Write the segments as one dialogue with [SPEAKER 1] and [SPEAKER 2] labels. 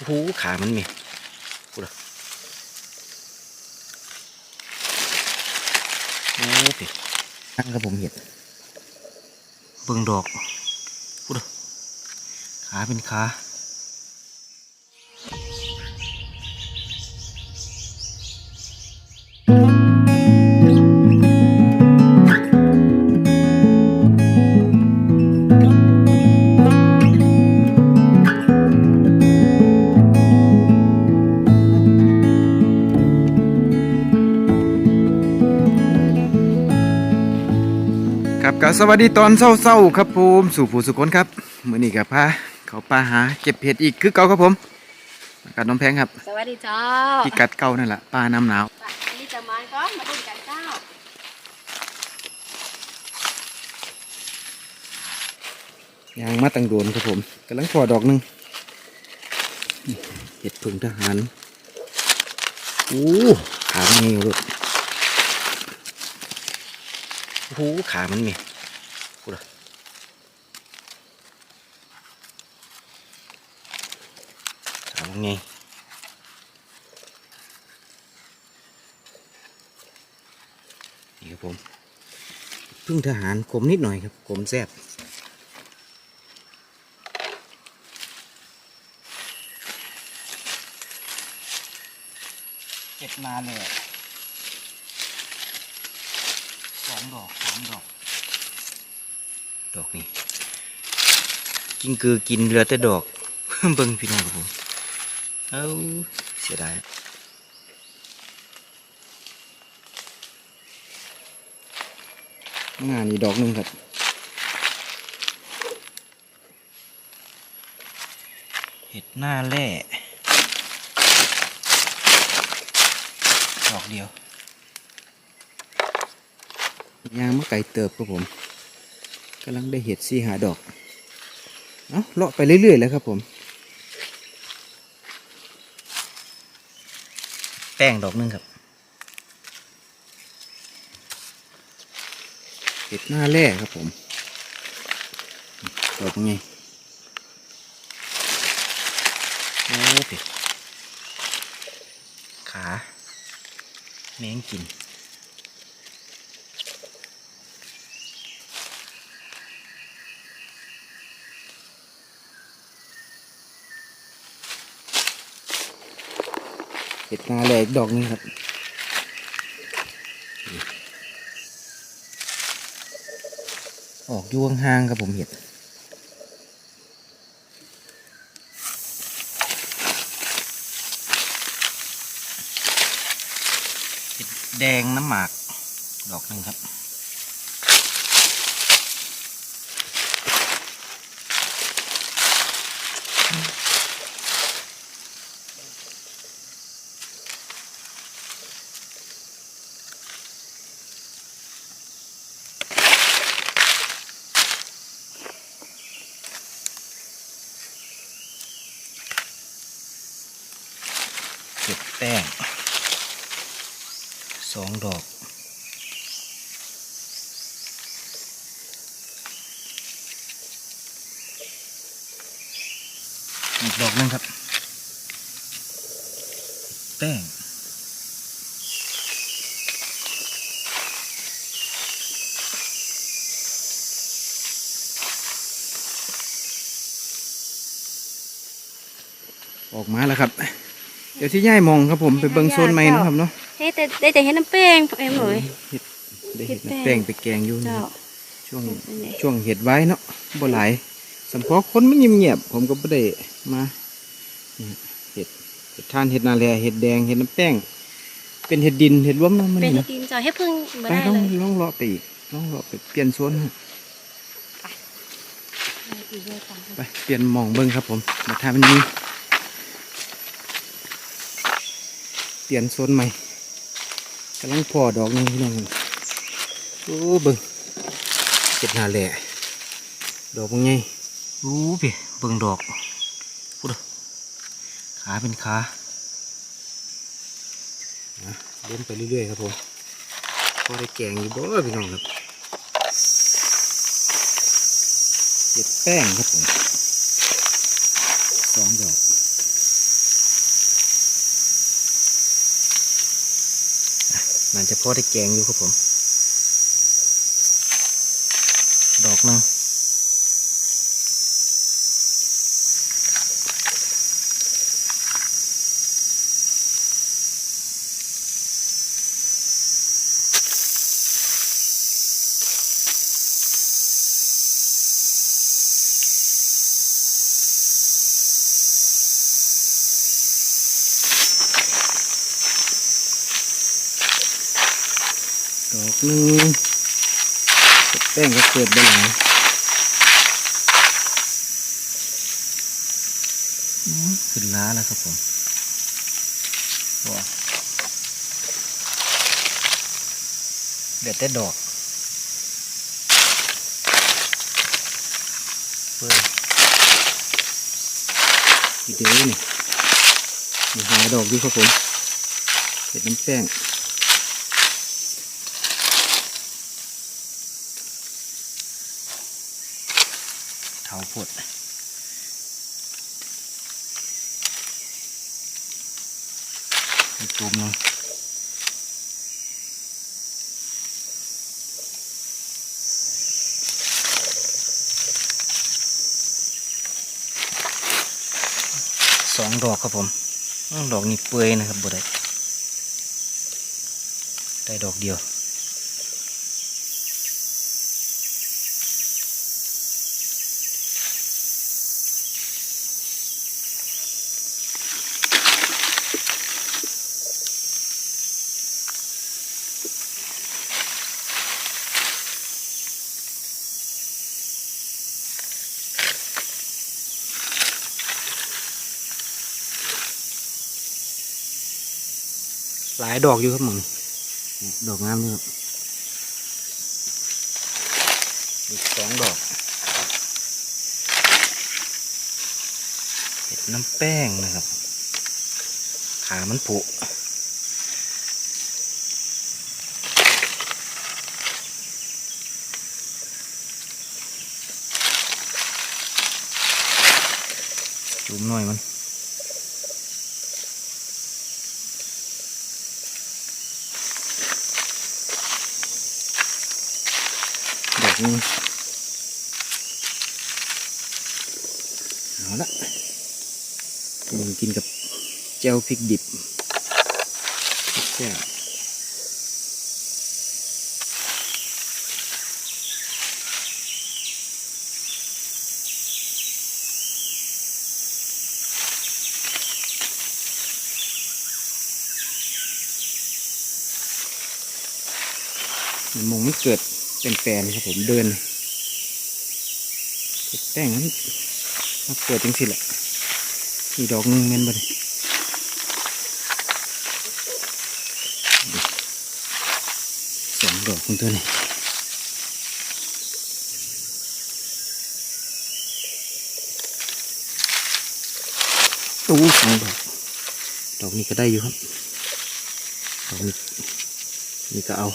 [SPEAKER 1] โอ้โหขามันมีพูดอะโอ้พี่นั่งครับผมเห็ดเบิ่งดอกพูดอะขาเป็นขา ครับก็สวัสดีตอนเศร้าๆครับผมสู่ผู้สุคนครับมื้อนี้กับพาเขาปลาหาเก็บเห็ดอีกคือเก่าครับผมกับน้องแพงครับ
[SPEAKER 2] สวัสดีเจ้า
[SPEAKER 1] พิกัดเก่านั่นแหละปลาน้ำหนาว
[SPEAKER 2] อันนี้จะมาก็มาดูกันเจ้า
[SPEAKER 1] ยางมาตังโดนครับผมกำลังพอดอกหนึงเห็ดผึ่งทหารโอ้ขามันมีลูกโอ้โหขามันมีพูดอะขามัน ไงนี่ครับผมพึ่งทหารกลมนิดหน่อยครับกลมแซ่บเก็บมาเลยสองดอกสามดอก ดอกนี้กินคือกินเหลือแต่ดอก เบิ่งพี่น้องครับผม เอ้าเสียดายงานนี้ดอกหนึงครับเห็ดหน้าแร่ดอกเดียว ยางมะไก่เติบครับผมกำลังได้เห็ดสี่หาดอก เอาเลาะไปเรื่อยๆแล้วครับผม แป้งดอกหนึงครับเห็ดหน้าแร่ครับผมดอกไงโอ้เป็ดขาแมงกิน เห็ดนาแหลกดอกนึงครับออกยวงห่างครับผมเห็ดเห็ดแดงน้ำหมาก ดอกนึงครับ แป้งสองดอกอีกดอกนึงครับ แป้งออกมาแล้วครับ เดี๋ยวที่ย่ายมองครับผมไปเบิ่งโซนใหม่เนาะครับเนาะ
[SPEAKER 2] เฮ้ยแต่ได้แต่เห็นน้ำแป้งเอ็มเลย
[SPEAKER 1] เห็ดได้เห็ด
[SPEAKER 2] เห็ดแป้ง
[SPEAKER 1] น้ำแป้งไปแกงอยู่นะ
[SPEAKER 2] เจ้า
[SPEAKER 1] ครับช่วง
[SPEAKER 2] เป็นไง
[SPEAKER 1] ช่วงเห็ดไว้เนาะบ่หลายสำเพาะคนไม่เงียบๆผมก็ไม่ได้มานี่ฮะเห็ดเห็ดทานเห็ดนาแลเห็ดแดงเห็ดน้ำแป้ง เป็นเห็ดดินเห็ดรวมเนาะมัน
[SPEAKER 2] เป็น
[SPEAKER 1] นี่
[SPEAKER 2] ที่
[SPEAKER 1] เนาะ
[SPEAKER 2] ดินเจ้าให้พึ่งมา
[SPEAKER 1] ไป
[SPEAKER 2] ได้
[SPEAKER 1] ต้อง
[SPEAKER 2] เลย
[SPEAKER 1] ลองเลาะไปอีกลองเลาะไปเปลี่ยนโซนฮะ
[SPEAKER 2] อีกเยอะจัง
[SPEAKER 1] ไปเปลี่ยนหมองเบิ้งครับผมมาทามันมี เปลี่ยนโซนใหม่กำลังพอดอกนึงพี่น้องโอ้เบิ้งเห็ดนาแหล่ดอกเป็นไงโอ้พี่เบิ้งดอกพูดเด้อขาเป็นขาเล่นไปเรื่อยๆครับผมพอได้แกงอยู่บ่พี่น้องครับเห็ดแป้งครับผมสองดอก จะพอได้แกงอยู่ครับผม ดอกนึง แป้งก็เกิดไปหลายอืมขึ้นล้าแล้วครับผมว้าเด็ดแต่ดอกเปิดอีเดียวนี่มีหาดอกอยู่ครับผมเห็ดน้ำแป้ง เถาพดอีกตุ่มนึงสองดอกครับผมดอกนี้เปื่อยนะครับบ่ได้ได้ดอกเดียว หลายดอกอยู่ครับมึงนี่ดอกงามนี่ครับอีกสองดอกเห็ดน้ำแป้งนะครับ ขามันผุจุ่มหน่อยมัน ดอกนี้ เอาละมึงกินกับเจ้าพริกดิบแซ่บมันมองไม่เกิด เป็นแฟนครับผมเดินแป้งนั้นมาเปิดจังสิแหละมีดอกหนึงเม่นบ่ได้สองดอกคุณตัวนี้โอ้สองดอกดอกนี้ก็ได้อยู่ครับดอกนี้นี่ก็เอา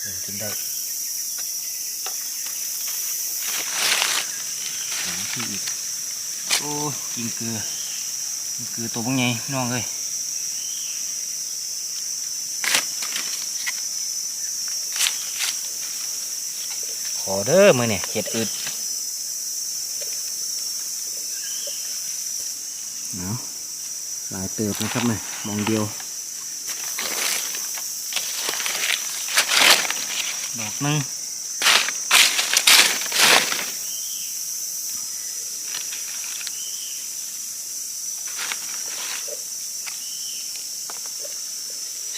[SPEAKER 1] เออกิน ได้สองที่อีก โอ้กินเกลือกินเกลือตัวบังไงน้องเอ้ยขอเด้อมือเนี่ยเห็ดอึดเอาหลายเติบนะครับเนี่ยมองเดียว ดอกหนึ่ง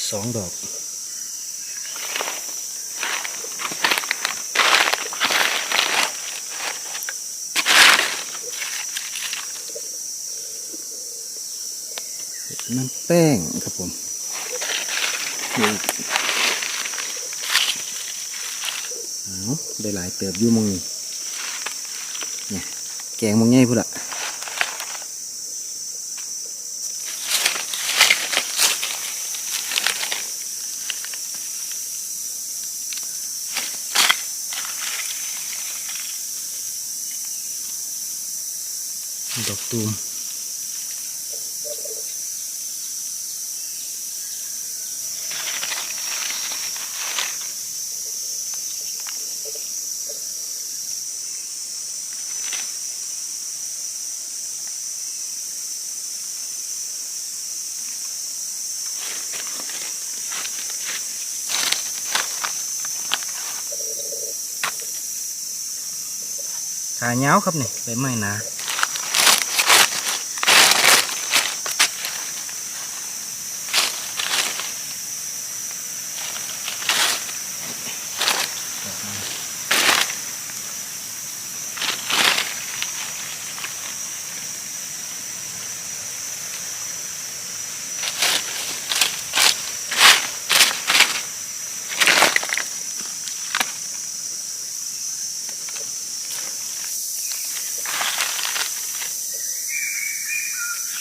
[SPEAKER 1] สองดอกน้ำแป้งครับผมนี่อาได้หลายเติบอยู่หมองนี้เนี่ยแกงหมองง่ายพุ่นละดอกตูม ขาเงาครับนี่ใบไม้หนา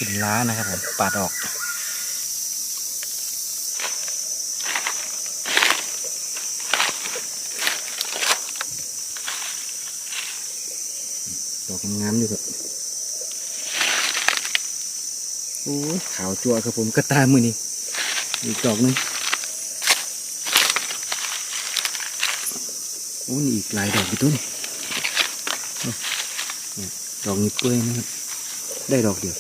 [SPEAKER 1] ขึ้นล้านะครับผมปาดออกดอกงามอยู่ครับโอ้ยขาวจั่วครับผมกระตายมือนี่อีกดอกหนึงโอ้นี่อีกหลายดอกอยู่ตัวนี่เนี่ยดอกนี้เปื่อยนะครับได้ดอกเดียว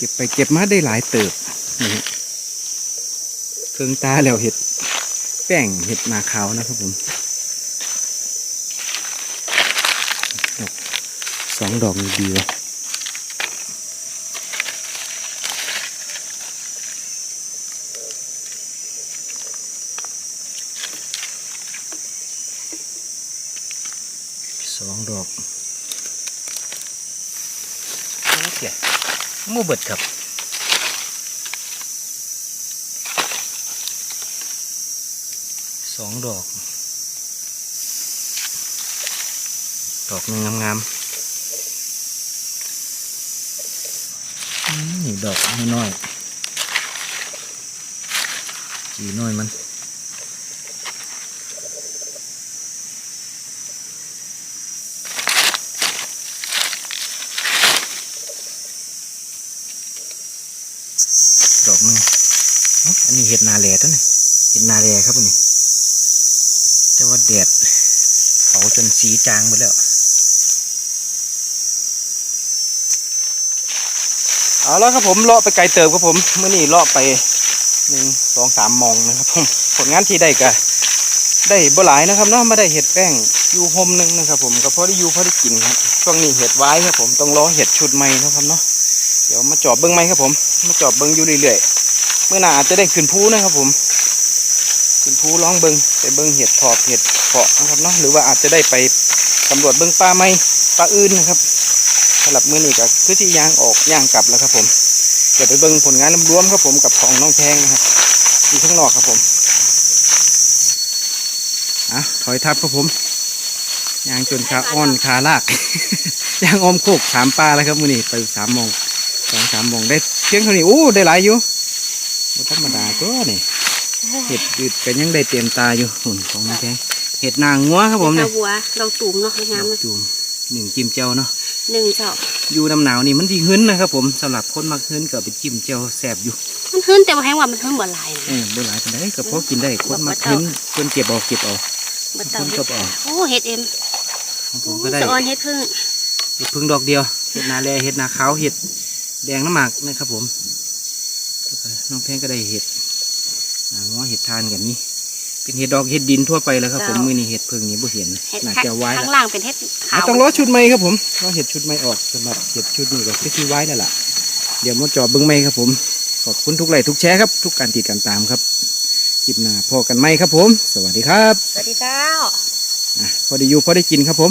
[SPEAKER 1] เก็บไปเก็บมาได้หลายเติบนี่เครื่องตาแล้วเห็ดแป้งเห็ดนาขาวนะครับผมดอกสองดอกดีดีวะสองดอกโอ้เสีย ห มูเบิดครับสองดอก ดอกหนึงงามๆนี่ดอกน้อยๆจีน้อยมัน ดอกหนึง เห็ดนาแหล่ตัวนี่เห็ดนาแหล่ครับนี่แต่ว่าแดดเผาจนสีจางหมดแล้วเอาแล้วครับผมเลาะไปไกลเติบครับผมเมื่อนี้เลาะไปหนึ่งสองสามมองนะครับผมผลงานที่ได้ก็ได้บ่หลายนะครับเนาะไม่ได้เห็ดแป้งอยู่โฮมหนึงนะครับ ผมก็พอได้อยู่พอได้กินครับช่วงนี้เห็ดไว้ครับผมต้องรอเห็ดชุดใหม่นะครับเนาะเดี๋ยวมาจอบเบิ้งไหมครับผม มาจอบเบิ้งอยู่เรื่อยๆ เมื่อหนาอาจจะได้ขึ้นภูนะครับผม ขึ้นภูร้องเบิงไปเบิงเห็ดถอบเห็ดเพาะนะครับเนาะหรือว่าอาจจะได้ไปสำรวจเบิงปลาไม้ปลาอื่นนะครับสำหรับมื้อนี้ก็คือที่ย่างออกย่างกลับแล้วครับผมเดี๋ยวไปเบิงผลงานรวมๆครับผมกับของน้องแพงนะครับอยู่ข้างนอกครับผมอะถอยทับครับผมยางจนขาอ่อนขาลากยางอมโคกสามปลาแล้วครับมื้อนี้ไปสามโมงสองสามโมงได้เพียงเท่านี้โอ้ได้หลายอยู่ ธรรมดาตัวนี่เห็ดอืดกันยังได้เตรียมตาอยู่หุ่นของน้องแพงเห็ดนางงัวครับผมเนี่
[SPEAKER 2] เรา
[SPEAKER 1] ย
[SPEAKER 2] บัวเราตุ่มเนาะงาม
[SPEAKER 1] ดอกจูมหนึ่งจิ้มเจียวเนาะ
[SPEAKER 2] หนึ่งเจ้า
[SPEAKER 1] อยู่น้ำหนาวนี่มันที่หึ้นนะครับผมสำหรับคนมักหึ้นก็ไปจิ้มเจียวแสบอยู่
[SPEAKER 2] มันขึ้นแต่ว่าแห้งว่ามันขึ้นบ่หลาย
[SPEAKER 1] เออบ่หลายปานใดก็พอกินได้คนมักหึ้นคนเก็บเอาเก็บเอา
[SPEAKER 2] บ่เต่า
[SPEAKER 1] คนก็เอา
[SPEAKER 2] โอ้เห็ดเอ็ม
[SPEAKER 1] ของผมก็ได้
[SPEAKER 2] สะออนเห็ดพึ่ง
[SPEAKER 1] เห็ดพึ่งดอกเดียวเห็ดนาแลเห็ดนาขาวเห็ดแดงน้ำหมากนะครับผมแล้วก็ น้องแพงก็ได้เห็ดนางงัวเห็ดทานกันนี้ เป็นเห็ดดอกเห็ดดินทั่วไปแล้วครับ ผมมือนี้เห็ดพึ่งนี้บ่เห็น
[SPEAKER 2] เห็ด
[SPEAKER 1] น่า
[SPEAKER 2] ข้าง
[SPEAKER 1] จะไว้
[SPEAKER 2] ข้า
[SPEAKER 1] แล้ว
[SPEAKER 2] งล่างเป็นเห็ดขาว
[SPEAKER 1] ต้องรอชุดใหม่ครับผมรอเห็ดชุดใหม่ออกสำหรับเห็ดชุดนี้ก็คือที่ไว้แล้วล่ะเดี๋ยวมาจอบเบิ้งใหม่ครับผม ขอบคุณทุกไลค์ทุกแชร์ครับ ทุกการติดการตามครับคลิปหน้าพอกันไหมครับผม สวัสดีครับ
[SPEAKER 2] สวัสดีเจ้า
[SPEAKER 1] อะพอได้อยู่พอได้กินครับผม